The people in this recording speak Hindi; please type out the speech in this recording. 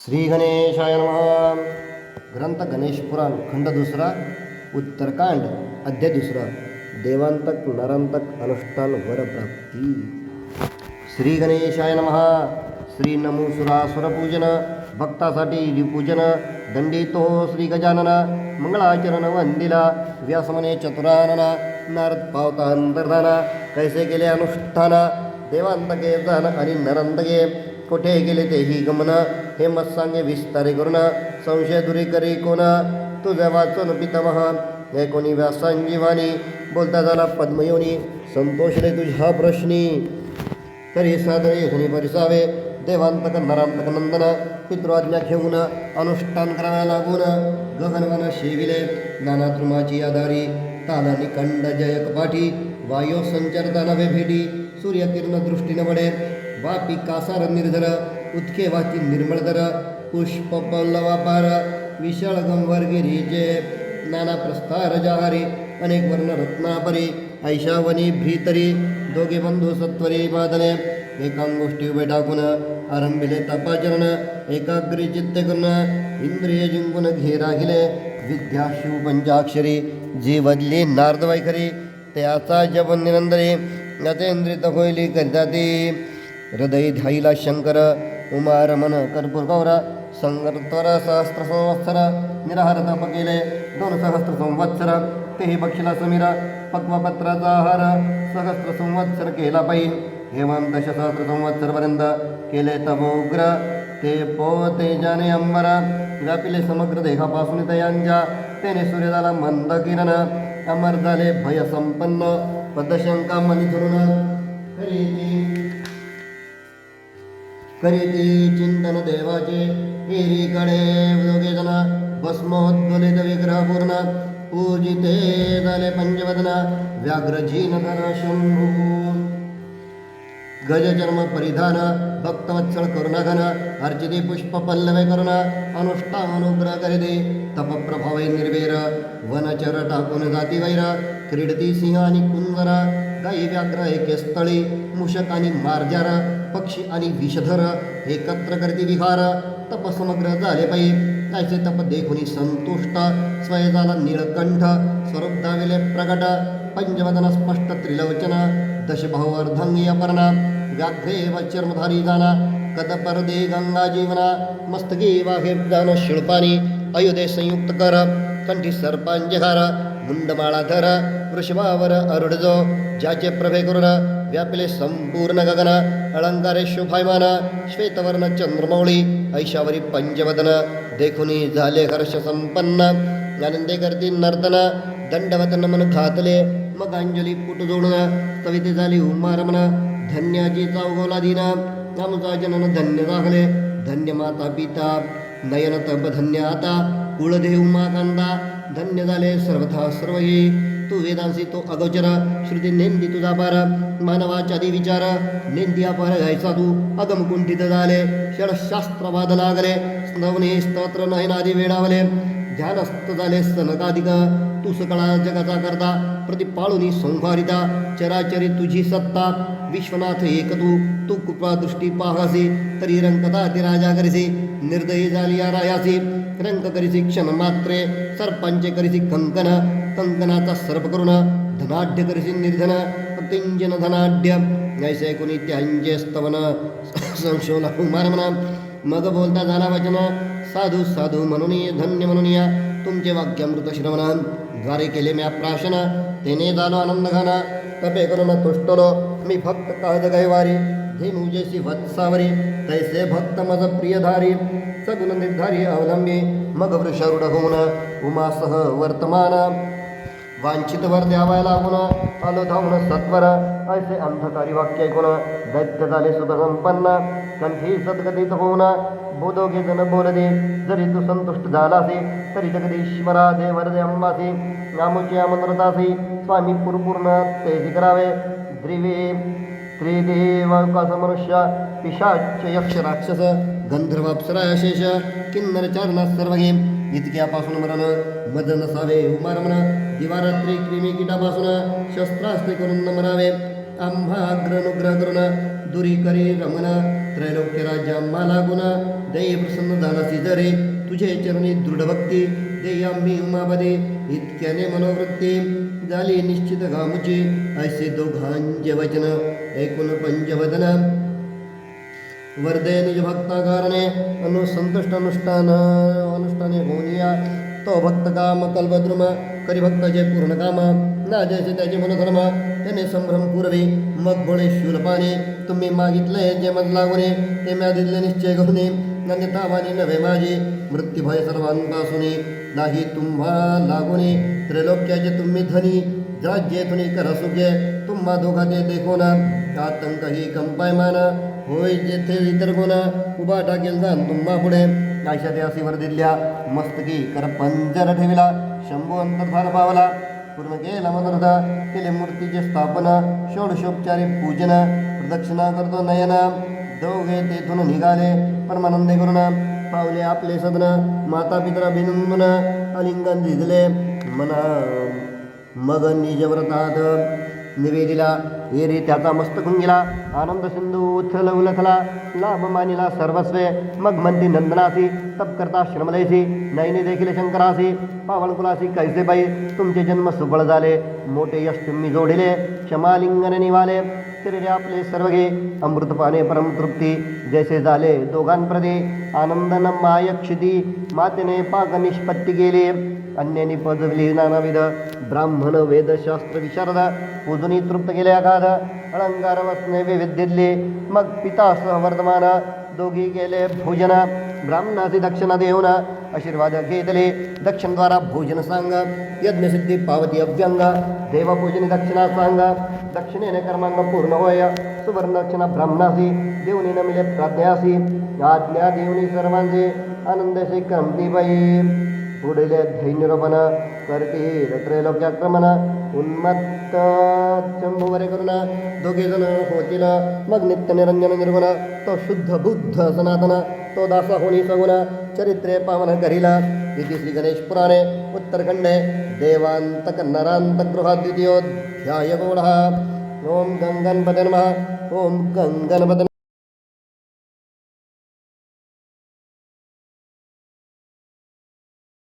श्री गणेशाय नमः। ग्रंथ गणेश पुराण खंड दुसरा, उत्तरकांड, अध्याय दुसरा, देवांतक, नरांतक, अनुष्ठान, वरप्राप्ती। श्री गणेशाय नमः। श्री नमोसुरासुर पूजन, भक्तासाठी रिपूजन दंडितो श्री गजानन मंगळाचरण वंदिला, व्यासमने चतुरानन, नारद पावता अंतर्धान कैसे केले अनुष्ठान, देवांतके जाण आणि नरंतके। कोठे गेले तेही गमन, हे मत सांगे विस्तारे करुन संशय दुरी करी कोण, तुझ्या वाचून पितामह हे कोणी व्यासांजीवानी बोलता झाला पद्मयोनी संतोष रे तुझ्या प्रश्नी. तरी साधने धनी परिसावे, देवांतक नरांतक नंदन, पितृआज्ञा घेऊन, अनुष्ठान कराव्या लागून, गगनवन शेविले, नाना द्रुमाची आधारी तालानी कंड जय कपाठी वायो संचरता नवे भेटी, सूर्यकिरण दृष्टीनं वडे वापी कासार निर्धर उत्के वाची निर्मळधर पुष्प पल्लवापार विशाळ गंभर नाना प्रस्तार जहारी, अनेक वर्ण रत्नापरी, ऐशावनी भ्रीतरी दोघे बंधू सत्वरी बादले एकांगोष्ठी उभे टाकून आरंभिले तपाचरण, एकाग्री चित्ते करून इंद्रिय जिंकून घे राहिले, विद्या शिव पंचाक्षरी जी वदली नारद वैखरी, त्याचा जप निरंतरी गतेंद्रित होईली करिता ती. हृदय ध्याईला शंकर उमा रमन कर्पूर गौर संगत्वर सहस्त्र संवत्सर निराहार तप दोन सहस्त्र संवत्सर, तेही पक्षीला समीर पक्वपत्राचा आहार सहस्त्र संवत्सर केला पाहिजे हेमंत सहस्त्र संवत्सरपर्यंत केले तप उग्र, ते पोते जाने अंबर, व्यापिले समग्र देहापासून तयांच्या तेने सूर्यदाला मंद किरण, अमर झाले भय संपन्न, पदशंका मनी धरून करीती करीती चिंतन देवाचे। एरीकडे दोघे जण भस्मोद्वलित विग्रह पूर्ण पूजिते झाले पंचवदन, व्याघ्रजीन धर शंभू। गजचर्म परिधान, भक्तवत्सल करुणाघन, अर्चिते पुष्प पल्लवे करुण, अनुष्ठानुग्रह करिते, तप प्रभावे निर्वेर, वनचर टाकून जाती वैर, क्रीडती सिंह आणि कुंदर गाई व्याघ्र एके स्थळी मूषक आणि मार्जार पक्षी आणि विषधर एकत्र करती विहार. तप समग्र झाले पाहिजे त्याचे तप देखुनी संतुष्ट. स्वय झाला निळकंठ स्वरूप दाविले प्रगट. पंचवदन स्पष्ट त्रिलोचन. दशभाऊ अर्धांगी अपर्णा व्याघ्रे व चर्मधारी जाना. कदपर्दे गंगा जीवना. मस्तकी वाहे जान शिळपानी अयोध्ये संयुक्त कर. कंठी सर्पांजहार मुंडमाळा धर वृषभावर अरुडजो ज्याचे प्रभे करुण व्यापिले संपूर्ण गगन अलंकारे शुभायमान श्वेतवर्ण चंद्रमौळी ऐशावरी पंचवदन देखुनी झाले हर्ष संपन्न आनंदे करती नर्तन दंडवत नमन खातले मग अंजली पुट जोडून कविते झाली उमारमन धन्याची चौगोला दिना आमचा जनन धन्य दाखले धन्य माता पिता नयन तप धन्य आता कुळदेव उमा कांदा धन्य झाले सर्वथा सर्वही तू वेदांसी तो अगोचर। श्रुती नेंदी तुझा पार विचार। नेंदी अपार घ्यायचा तू। अगम कुंठित झाले षडशास्त्रवाद लागले। स्नवने स्तोत्र नयनादी वेळावले ध्यानस्थ झाले सनकाधिक तू सकळा जगाचा करता। प्रतिपाळुनी संहारिता। चराचरी तुझी सत्ता। विश्वनाथ एक तू। तू कृपा दृष्टी पाहासी। तरी रंकता ती राजा करिसी। निर्दयी झाली या रायासी। रंक करिसी क्षण मात्रे। सरपंच करिसी कंकन कंकनाचा सर्प करुण धनाढ्य निर्धन किंजन धनाढ्य ऐसे कुणी स्तवन संशोला कुमार मग बोलता झाला वचन साधू साधू म्हणून धन्य म्हणून या तुमचे वाक्यामृत श्रवण द्वारे केले म्या प्राशन, तेने झालो आनंद घाना तपे करून तुष्टलो मी भक्त काळज गैवारी धेनू जैसी वत्सावरी तैसे भक्त मज प्रियधारी, सगुण निर्धारी अवलंबी मग वृषारूढ होऊन उमासह वर्तमान। वांछित वर द्यावाय लागून आलो धावून सत्वर, ऐसे अंधकारी वाक्य ऐकून दैत्य झाले सुखसंपन्न कंठी सद्गतीत होऊन बोधोगे जन बोलदे, जरी तू संतुष्ट झालासी, तरी जगदीश्वरा देवरदे अंबासी, नामुची आमंत्रतासी स्वामी पुरपूर्ण तेज़ी करावे, द्रिवे त्रिदेव कस मनुष्य पिशाच यक्ष राक्षस गंधर्व अप्सरा शेष किन्नर चारणात सर्व घे इतक्यापासून मरण मद नसावे उमारमन दिवारात्री क्रिमी किटापासून शस्त्रास्त्रे करून न आम्हा करून दुरी करी रमण त्रैलोक्य राज्याम्हा लागून देय प्रसन्न झाला जरे तुझे चरणी दृढ भक्ती देय उमापदे इतक्याने मनोवृत्ती झाली निश्चित गामुची ऐसे दोघांचे वचन ऐकून पंचवदन वर्धे निज भक्ताकारणे अनुसंतुष्ट अनुष्ठान अनुष्ठाने होऊनिया तो भक्त काम कल्पद्रुम करी भक्ताचे पूर्ण काम ना जैसे त्याचे मनोधर्म त्याने संभ्रम पूर्वी, मग बोळे शूलपाने, तुम्ही मागितले जे मज लागुने ते म्या दिले निश्चय करूने नंदी तावानी नव्हे माझे मृत्यूभय नाही तुम्हा लागुने त्रैलोक्याचे तुम्ही धनी राज्ये तुनी करा सुखे तुम्हा दोघा ते देखो ना आतंक ही कंपायमान होय जेथे इतर गुण उभा टाकेल जाण तुम्हा पुढे असीवर दिल्या मस्तकी कर पंजर ठेविला, शंभू अंतर्धान पावला पूर्ण केला मनोरथ केले मूर्तीचे स्थापना, षोडशोपचारी पूजन, प्रदक्षिणा करतो नयन दोघे तेथून निघाले. परमानंदे करून पावले आपले सदन. माता पित्रा बिनंदन अलिंगन दिले. मना मग निजव्रतात निवेदिला एरी त्याचा मस्तक गेला. आनंद सिंधू उथल उलथला. लाभ मानिला सर्वस्वे. मग म्हणती नंदनासी तप करता श्रमदयसी नयनी देखील शंकरासी पावन कुलासी कैसे बाई तुमचे जन्म सुबळ झाले. मोठे यश तुम्ही जोडिले. क्षमालिंगन निवाले. शरीरे आपले सर्व घे. अमृतपाने परम तृप्ती. जैसे झाले दोघांप्रदे आनंदन माय क्षिती मातेने पाक निष्पत्ती केली. अन्यानी पदविली नानाविध. ब्राह्मण वेदशास्त्र विशारद. पूजनी तृप्त केले अगाध. अलंकार वसने विविद्यले मग पिता वर्धमान दोघी केले भोजन। ब्राह्मणाची दक्षिण देऊन आशीर्वाद घेतले। दक्षिणद्वारा भोजन सांग। यज्ञसिद्धी पावती अभ्यंग देवपूजनी दक्षिणा सांग। दक्षिणेने कर्मांग पूर्ण होय। सुवर्ण दक्षिणा ब्राह्मणासी। देवनी न मिले प्राज्ञासी। आज्ञा देवनी सर्वांचे आनंदाशी क्रमती बाई पुढील धैर्यरोपण करतील त्रैलोक्याक्रमण उन्मत्त। शंभुवरे करुण दोघे जण मग नित्य निरंजन, निर्गुण तो शुद्ध बुद्ध, सनातन तो दासा होणी सगुण, चरित्रे, पावन करीला इति श्री गणेश पुराणे, उत्तरखंडे, देवांतक नरांतक गृहाद्वितीयोध्याय गौडः। ओम गंगणपते नमः, ओम गंगणपते